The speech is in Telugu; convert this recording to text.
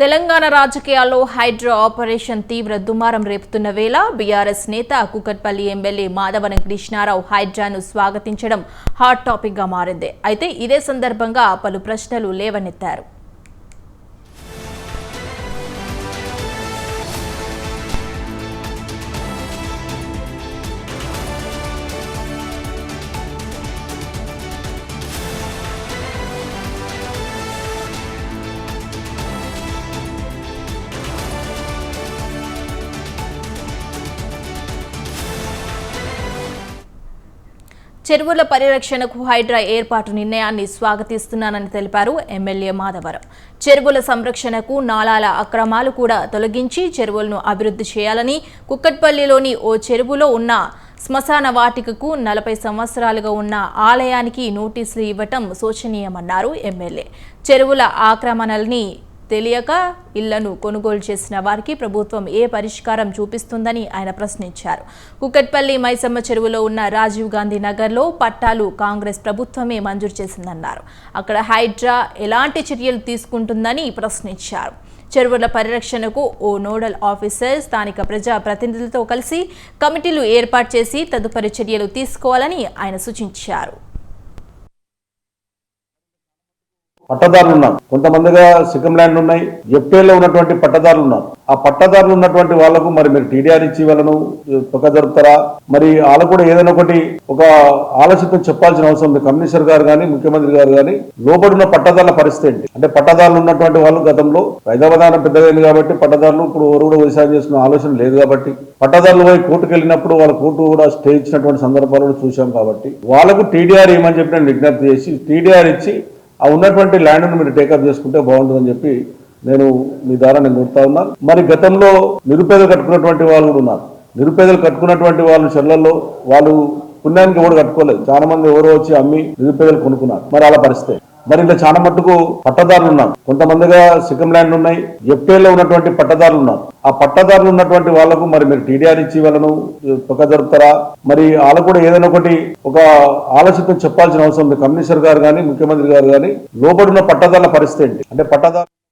తెలంగాణ రాజకీయాల్లో హైడ్రో ఆపరేషన్ తీవ్ర దుమారం రేపుతున్న వేళ బీఆర్ఎస్ నేత కుకట్పల్లి ఎమ్మెల్యే మాధవన కృష్ణారావు హైడ్రాను స్వాగతించడం హాట్ టాపిక్గా మారింది. అయితే ఇదే సందర్భంగా పలు ప్రశ్నలు లేవనెత్తారు. చెరువుల పరిరక్షణకు హైడ్రా ఏర్పాటు నిర్ణయాన్ని స్వాగతిస్తున్నానని తెలిపారు ఎమ్మెల్యే మాధవరం చెరువుల సంరక్షణకు నాలాల అక్రమాలు కూడా తొలగించి చెరువులను అభివృద్ధి చేయాలని కుక్కట్పల్లిలోని ఓ చెరువులో ఉన్న శ్మశాన వాటికకు నలభై సంవత్సరాలుగా ఉన్న ఆలయానికి నోటీసులు ఇవ్వటం శోచనీయమన్నారు ఎమ్మెల్యే. చెరువుల ఆక్రమణల్ని తెలియక ఇళ్ళను కొనుగోలు చేసిన వారికి ప్రభుత్వం ఏ పరిష్కారం చూపిస్తుందని ఆయన ప్రశ్నించారు. కుకట్పల్లి మైసమ్మ చెరువులో ఉన్న రాజీవ్ గాంధీ నగర్లో పట్టాలు కాంగ్రెస్ ప్రభుత్వమే మంజూరు చేసిందన్నారు. అక్కడ హైడ్రా ఎలాంటి చర్యలు తీసుకుంటుందని ప్రశ్నించారు. చెరువుల పరిరక్షణకు ఓ నోడల్ ఆఫీసర్ స్థానిక ప్రజా ప్రతినిధులతో కలిసి కమిటీలు ఏర్పాటు చేసి తదుపరి చర్యలు తీసుకోవాలని ఆయన సూచించారు. పట్టదారులు ఉన్నారు. కొంతమందిగా సిక్కం ల్యాండ్ ఉన్నాయి. ఎఫ్టీఏలో ఉన్నటువంటి పట్టదారులు ఉన్నారు. ఆ పట్టదారులు ఉన్నటువంటి వాళ్ళకు మరి మీరు టీడీఆర్ ఇచ్చి వాళ్ళను తొక్క జరుపుతారా? మరి వాళ్ళకు కూడా ఏదైనా ఒకటి ఒక ఆలోచన చెప్పాల్సిన అవసరం ఉంది. కమిషనర్ గారు కానీ ముఖ్యమంత్రి గారు కానీ లోబడి ఉన్న పట్టదారుల పరిస్థితి ఏంటి? అంటే పట్టదారులు ఉన్నటువంటి వాళ్ళు గతంలో హైదరాబాద్ పెద్దదైంది కాబట్టి పట్టదారులు ఇప్పుడు ఎవరు కూడా వ్యవసాయం చేస్తున్న ఆలోచన లేదు కాబట్టి పట్టదారులు పోయి కోర్టుకు వెళ్ళినప్పుడు వాళ్ళ కోర్టు కూడా స్టే ఇచ్చినటువంటి సందర్భాలు కూడా చూశాం కాబట్టి వాళ్ళకు టీడీఆర్ ఏమని చెప్పి నేను విజ్ఞప్తి చేసి టీడీఆర్ ఇచ్చి ఆ ఉన్నటువంటి ల్యాండ్ను మీరు టేకప్ చేసుకుంటే బాగుంటుందని చెప్పి నేను మీ ద్వారా నేను కోరుతా ఉన్నాను మరి గతంలో నిరుపేదలు కట్టుకున్నటువంటి వాళ్ళు కూడా ఉన్నారు. నిరుపేదలు కట్టుకున్నటువంటి వాళ్ళు చెర్లలో వాళ్ళు పుణ్యానికి ఎవరు కట్టుకోలేదు. చాలా మంది ఎవరో వచ్చి అమ్మి నిరుపేదలు కొనుక్కున్నారు. మరి అలా పరిస్థితి మరి ఇంకా చాలా మట్టుకు పట్టదారులు ఉన్నారు. కొంతమందిగా సిక్కం ల్యాండ్ ఉన్నాయి ఎఫ్టీఏలో ఉన్నటువంటి పట్టదారులు ఉన్నారు. ఆ పట్టదారులు ఉన్నటువంటి వాళ్ళకు మరి మీరు టీడీఆర్ ఇచ్చి వాళ్ళను పక్క జరుపుతారా? మరి వాళ్ళకు కూడా ఏదైనా ఒకటి ఒక ఆలోచన చెప్పాల్సిన అవసరం ఉంది. కమిషనర్ గారు కానీ ముఖ్యమంత్రి గారు కానీ లోపడిన పట్టదారుల పరిస్థితి ఏంటి? అంటే పట్టదారు